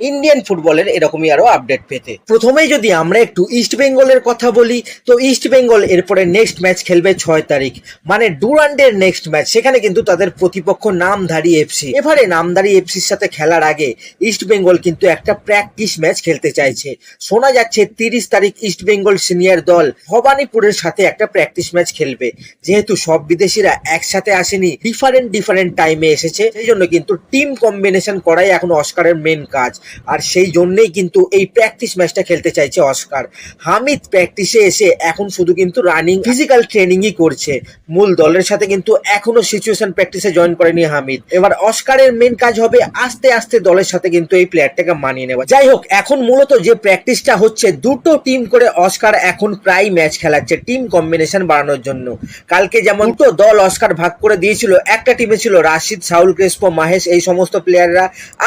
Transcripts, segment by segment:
Indian ফুটবলের এরকমই আরও আপডেট পেতে। প্রথমেই যদি আমরা একটু ইস্ট বেঙ্গলের কথা বলি, তো ইস্ট বেঙ্গল এরপরে নেক্সট ম্যাচ খেলবে ছয় তারিখ। মানে ডুরান্ডের নেক্সট ম্যাচ সেখানে কিন্তু তাদের প্রতিপক্ষ নামধারী এফসি এবারে নামধারী এফসির সাথে খেলার আগে ইস্ট বেঙ্গল কিন্তু একটা প্র্যাকটিস ম্যাচ খেলতে চাইছে। শোনা যাচ্ছে তিরিশ তারিখ ইস্ট বেঙ্গল সিনিয়র দল ভবানীপুরের সাথে একটা প্র্যাকটিস ম্যাচ খেলবে। যেহেতু সব বিদেশিরা একসাথে আসেনি ডিফারেন্ট ডিফারেন্ট টাইমে এসেছে। সেই জন্য কিন্তু টিম কম্বিনেশন করাই এখন অস্কারের মেন কাজ। আর সেই জন্যই কিন্তু এই প্র্যাকটিস ম্যাচটা খেলতে চাইছে অস্কার। হামিদ প্র্যাকটিসে এসে এখন শুধু কিন্তু রানিং ফিজিক্যাল ট্রেনিংই করছে। মূল দলের সাথে কিন্তু এখনও সিচুয়েশন প্র্যাকটিসে জয়েন করেনি হামিদ। এবার অস্কারের মেন কাজ হবে আস্তে আস্তে দলের সাথে কিন্তু এই প্লেয়ারটাকে মানিয়ে নেওয়া। যাই হোক, এখন মূলত যে প্র্যাকটিসটা হচ্ছে, দুটো টিম করে অস্কার এখন প্রায় ম্যাচ খেলাচ্ছে টিম কম্বিনেশন বাড়ানোর জন্য। কালকে যেমন দুটো দল অস্কার ভাগ করে দিয়েছিল, একটা টিমে ছিল রাশিদ সাউল ক্রেসপো, মাহেশ, এই সমস্ত প্লেয়াররা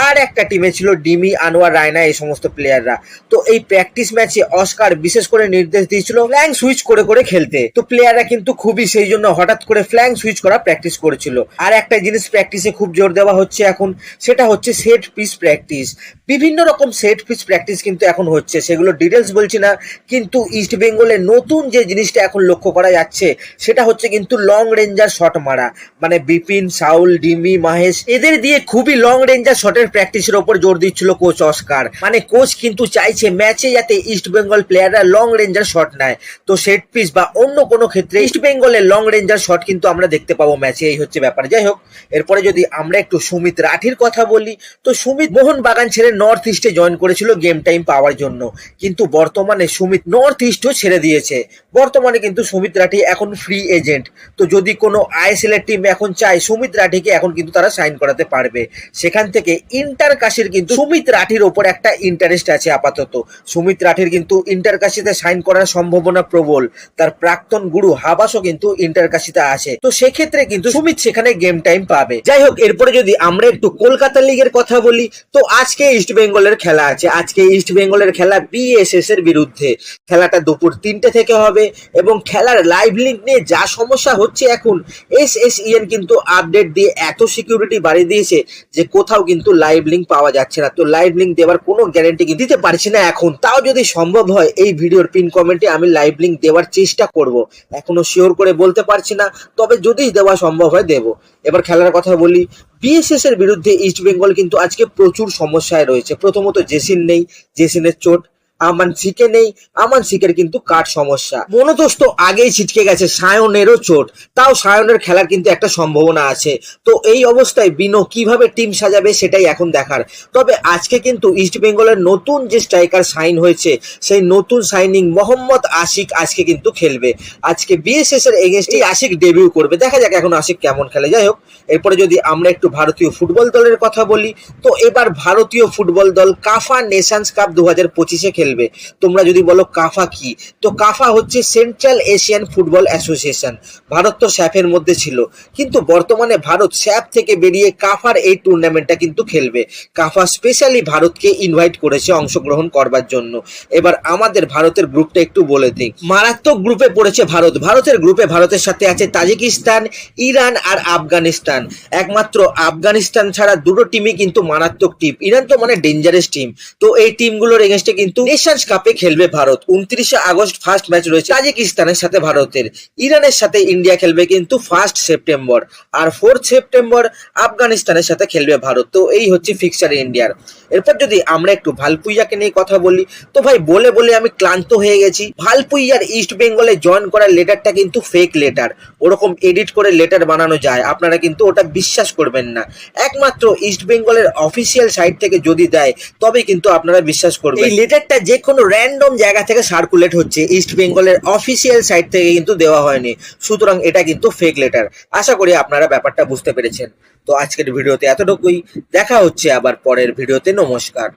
আর একটা টিমে ছিল ডিমি আনোয়ার, রায়না, এই সমস্ত প্লেয়াররা তো এই প্র্যাকটিস ম্যাচে অস্কার বিশেষ করে নির্দেশ দিয়েছিল ফ্ল্যাং সুইচ করে করে খেলতে। তো প্লেয়াররা কিন্তু খুবই সেই জন্য হঠাৎ করে ফ্ল্যাং সুইচ করা প্র্যাকটিস করেছিল। আর একটা জিনিস প্র্যাকটিসে খুব জোর দেওয়া হচ্ছে এখন, সেটা হচ্ছে সেট পিস প্র্যাকটিস বিভিন্ন রকম সেট পিস প্র্যাকটিস কিন্তু এখন হচ্ছে। সেগুলো ডিটেলস বলছি না, কিন্তু ইস্ট বেঙ্গলের নতুন যে জিনিসটা এখন লক্ষ্য করা যাচ্ছে, সেটা হচ্ছে কিন্তু লং রেঞ্জার শট মারা। মানে বিপিন, সাউল ডিমি মাহেশ, এদের দিয়ে খুবই লং রেঞ্জার শটের প্র্যাকটিসের ওপর জোর দিচ্ছিল কোচ অস্কার মানে কোচ কিন্তু চাইছে ম্যাচে যাতে ইস্ট বেঙ্গল প্লেয়াররা লং রেঞ্জার শট নেয়। তো সেট পিস বা অন্য কোনো ক্ষেত্রে ইস্ট বেঙ্গলের লং রেঞ্জার শট কিন্তু আমরা দেখতে পাবো ম্যাচে এই হচ্ছে ব্যাপার। যাই হোক, এরপরে যদি আমরা একটু সুমিত রাঠির কথা বলি, তো সুমিত মোহন বাগান ছেড়ে নর্থ ইস্টে জয়েন করেছিল গেম টাইম পাওয়ার জন্য। কিন্তু বর্তমানে সুমিত নর্থ ইস্টও ছেড়ে দিয়েছে। বর্তমানে কিন্তু সুমিত রাঠি এখন ফ্রি এজেন্ট তো যদি কোনো আইএসএল এর টিম এখন চায়, সুমিত রাঠিকে এখন কিন্তু তারা সাইন করাতে পারবে। সেখান থেকে ইন্টার কাশির কিন্তু সুমিত রাঠির ওপর একটা ইন্টারেস্ট আছে আপাতত। সুমিত রাঠির কিন্তু ইন্টার কাশিতে সাইন করার সম্ভাবনা প্রবল। তার প্রাক্তন গুরু হাবাসও কিন্তু ইন্টার কাশিতে আছে। তো সেক্ষেত্রে কিন্তু সুমিত সেখানে গেম টাইম পাবে। যাই হোক, এরপরে যদি আমরা একটু কলকাতা লিগের কথা বলি, তো আজকে বেঙ্গলের খেলা আছে। আজকে ইস্ট বেঙ্গলের খেলা বিএসএস এর বিরুদ্ধে। খেলাটা দুপুর তিনটে থেকে হবে এবং খেলার লাইভ লিঙ্ক নিয়ে যা সমস্যা হচ্ছে এখন এস এস ইএন কিন্তু আপডেট দিয়ে এত সিকিউরিটি বাড়িয়ে দিয়েছে যে কোথাও কিন্তু লাইভ লিঙ্ক পাওয়া যাচ্ছে না। তো লাইভ লিঙ্ক দেওয়ার কোনো গ্যারেন্টি কিন্তু দিতে পারছি না এখন? তাও যদি সম্ভব হয়, এই ভিডিওর পিন কমেন্টে আমি লাইভ লিঙ্ক দেওয়ার চেষ্টা করব। এখনও শিওর করে বলতে পারছি না, তবে যদি দেওয়া সম্ভব হয় দেব। এবার খেলার কথা বলি বিএসএস এর বিরুদ্ধে ইস্ট বেঙ্গল কিন্তু আজকে প্রচুর সমস্যায় রয়েছে। প্রথমত জেসিন নেই, জেসিনের চোট আমান সিকে নেই আমান সিকের কিন্তু কাঠ সমস্যা? মনোতোষ তো আগেই ছিটকে গেছে, সায়নেরও চোট। তাও সায়নের খেলার কিন্তু একটা সম্ভাবনা আছে। তো এই অবস্থায় বিনো কীভাবে টিম সাজাবে সেটাই এখন দেখার। তবে আজকে কিন্তু ইস্ট বেঙ্গলের নতুন যে স্ট্রাইকার সাইন হয়েছে, সেই নতুন সাইনিং মোহাম্মদ আশিক আজকে কিন্তু খেলবে। আজকে বিএসএস এর এগেনস্টে আশিক ডেবিউ করবে। দেখা যাক এখন আশিক কেমন খেলে। যাই হোক, এরপরে যদি আমরা একটু ভারতীয় ফুটবল দলের কথা বলি, তো এবার ভারতীয় ফুটবল দল কাফা নেশনস কাপ দু হাজার পঁচিশে খেলবে। তোমরা যদি বলো কাফা কি, তো কাফা হচ্ছে Central Asian Football Association Bharat তো স্যাফের মধ্যে ছিল। কিন্তু বর্তমানে ভারত স্যাফ থেকে বেরিয়ে কাফার এই টুর্নামেন্টটা কিন্তু খেলবে। কাফা স্পেশালি ভারতকে ইনভাইট করেছে অংশগ্রহণ করবার জন্য। এবার আমাদের ভারতের গ্রুপটা একটু বলে দিই। মারাত্মক গ্রুপে পড়েছে ভারত। ভারতের গ্রুপে ভারতের সাথে আছে তাজিকিস্তান, ইরান আর আফগানিস্তান। একমাত্র আফগানিস্তান ছাড়া দুটো টিমই কিন্তু মারাত্মক টিম ইরান তো মানে ডেঞ্জারাস টিম তো এই টিমগুলোর এগেনস্টে কিন্তু নেশনস কাপে খেলবে ভারত। উনত্রিশে আগস্ট ফার্স্ট ম্যাচ রয়েছে তাজিকিস্তানের সাথে ভারতের। ইরানের সাথে ইন্ডিয়া খেলবে কিন্তু ফার্স্ট সেপ্টেম্বর। আর ফোর্থ সেপ্টেম্বর আফগানিস্তানের সাথে খেলবে ভারত। তো এই হচ্ছে ফিক্সার ইন্ডিয়ার এরপর যদি আমরা একটু ভালপুইয়াকে নিয়ে কথা বলি, তো ভাই বলে বলে আমি ক্লান্ত হয়ে গেছি। ভালপুইয়ার ইস্ট বেঙ্গলে জয়েন করার লেটারটা কিন্তু ফেক লেটার ওরকম এডিট করে লেটার বানানো যায়, আপনারা কিন্তু ওটা বিশ্বাস করবেন না। একমাত্র ইস্ট বেঙ্গলের অফিসিয়াল সাইট থেকে যদি দেয় তবে কিন্তু আপনারা বিশ্বাস করবেন। এই লেটারটা যে কোনো র্যান্ডম জায়গা থেকে সার্কুলেট হচ্ছে ইস্ট বেঙ্গলের অফিসিয়াল সাইট থেকে কিন্তু দেওয়া হয়নি। সুতরাং এটা কিন্তু ফেক লেটার আশা করি আপনারা ব্যাপারটা বুঝতে পেরেছেন। তো আজকের ভিডিওতে এতটুকুই। দেখা হচ্ছে আবার পরের ভিডিওতে। নমস্কার।